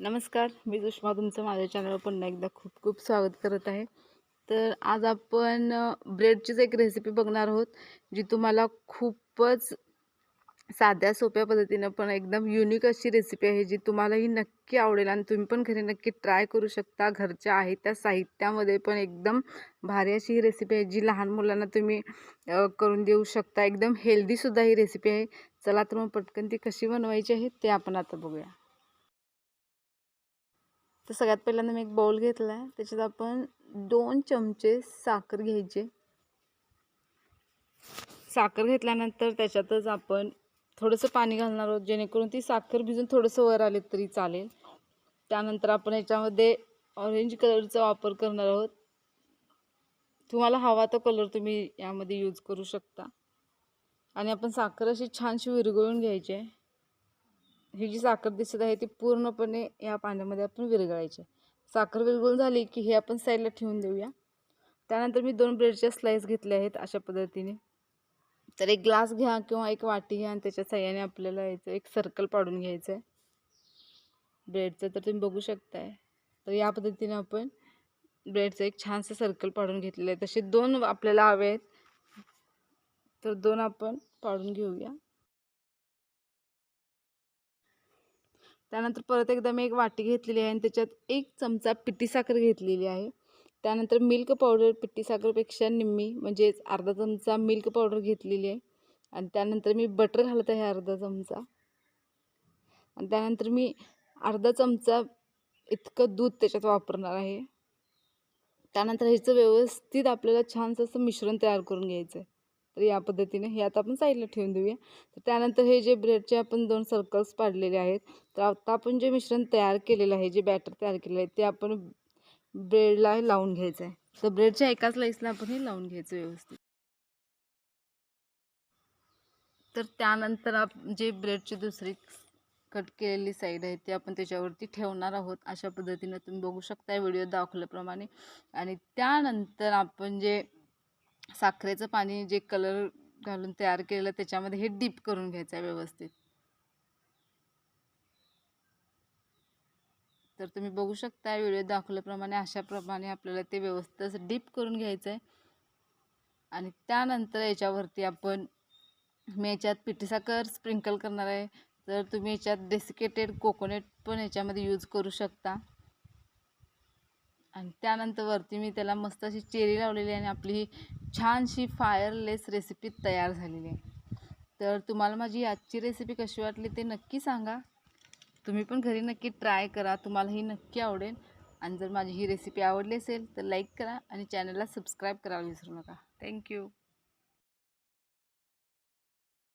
नमस्कार मी सुषमा तुमचं माझ्या चॅनलवर पुन्हा एकदा खूप खूप स्वागत करत आहे. तर आज आपण ब्रेडचीच एक रेसिपी बघणार आहोत जी तुम्हाला खूपच साध्या सोप्या पद्धतीनं पण एकदम युनिक अशी रेसिपी आहे जी तुम्हालाही नक्की आवडेल आणि तुम्ही पण घरी नक्की ट्राय करू शकता. घरच्या आहे त्या साहित्यामध्ये पण एकदम भारी अशी ही रेसिपी आहे जी लहान मुलांना तुम्ही करून देऊ शकता. एकदम हेल्दीसुद्धा ही रेसिपी आहे. चला तर मग पटकन ती कशी बनवायची आहे ते आपण आता बघूया. तर सगळ्यात पहिल्यांदा मी एक बाउल घेतला आहे त्याच्यात आपण दोन चमचे साखर घ्यायचे. साखर घेतल्यानंतर त्याच्यातच आपण थोडंसं पाणी घालणार आहोत. जेणेकरून ती साखर भिजून थोडंसं वर आले तरी चालेल. त्यानंतर आपण याच्यामध्ये ऑरेंज कलरचा वापर करणार आहोत. तुम्हाला हवा तो कलर तुम्ही यामध्ये यूज करू शकता. आणि आपण साखर अशी छानशी विरघळून घ्यायची आहे. ही जी साखर दिसत आहे ती पूर्णपणे या पाण्यामध्ये आपण विरघळायची आहे. साखर विरघळून झाली की हे आपण साईडला ठेवून देऊया. त्यानंतर मी दोन ब्रेडच्या स्लाईस घेतले आहेत अशा पद्धतीने. तर एक ग्लास घ्या किंवा एक वाटी घ्या आणि त्याच्या सहाय्याने आपल्याला याचं एक सर्कल पाडून घ्यायचं आहे. ब्रेडचं तर तुम्ही बघू शकताय. तर या पद्धतीने आपण ब्रेडचं एक छानसं सर्कल पाडून घेतलेलं आहे. तसे दोन आपल्याला हवे आहेत. तर दोन आपण पाडून घेऊया. त्यानंतर परत एकदा मी एक वाटी घेतलेली आहे आणि त्याच्यात एक चमचा पिठी साखर घेतलेली आहे. त्यानंतर मिल्क पावडर पिठी साखरपेक्षा निम्मी म्हणजेच अर्धा चमचा मिल्क पावडर घेतलेली आहे. आणि त्यानंतर मी बटर घालत आहे अर्धा चमचा. आणि त्यानंतर मी अर्धा चमचा इतकं दूध त्याच्यात वापरणार आहे. त्यानंतर ह्याचं व्यवस्थित आपल्याला छानसं असं मिश्रण तयार करून घ्यायचं आहे. तर या पद्धतीने हे आता आपण साईडला ठेवून देऊया. तर त्यानंतर हे जे ब्रेडचे आपण दोन सर्कल्स पाडलेले आहेत तर आता आपण जे मिश्रण तयार केलेलं आहे जे बॅटर तयार केलेलं आहे ते आपण ब्रेडला लावून घ्यायचं आहे तर ब्रेडच्या एकाच लाईसला आपण हे लावून घ्यायचं व्यवस्थित. तर त्यानंतर आप जे ब्रेडची दुसरी कट केलेली साईड आहे ती आपण त्याच्यावरती ठेवणार आहोत. अशा पद्धतीनं तुम्ही बघू शकता व्हिडिओ दाखवल्याप्रमाणे. आणि त्यानंतर आपण जे साखरेचं पाणी जे कलर घालून तयार केलेलं त्याच्यामध्ये हे डीप करून घ्यायचं आहे व्यवस्थित. तर तुम्ही बघू शकता व्हिडिओ दाखवल्याप्रमाणे अशाप्रमाणे आपल्याला ते व्यवस्थित असं डीप करून घ्यायचं आहे. आणि त्यानंतर याच्यावरती आपण मी याच्यात पिठीसाखर स्प्रिंकल करणार आहे. तर तुम्ही याच्यात डेसिकेटेड कोकोनट पण याच्यामध्ये यूज करू शकता. आणि त्यानंतर वरती मी त्याला मस्त अशी चेरी लावलेली आहे आणि आपली ही छानशी फायरलेस रेसिपी तयार झालेली आहे. तर तुम्हाला माझी आजची रेसिपी कशी वाटली ते नक्की सांगा. तुम्ही पण घरी नक्की ट्राय करा. तुम्हाला ही नक्की आवडेल. आणि जर माझी ही रेसिपी आवडली असेल तर लाईक करा आणि चॅनलला सबस्क्राईब करायला विसरू नका. थँक्यू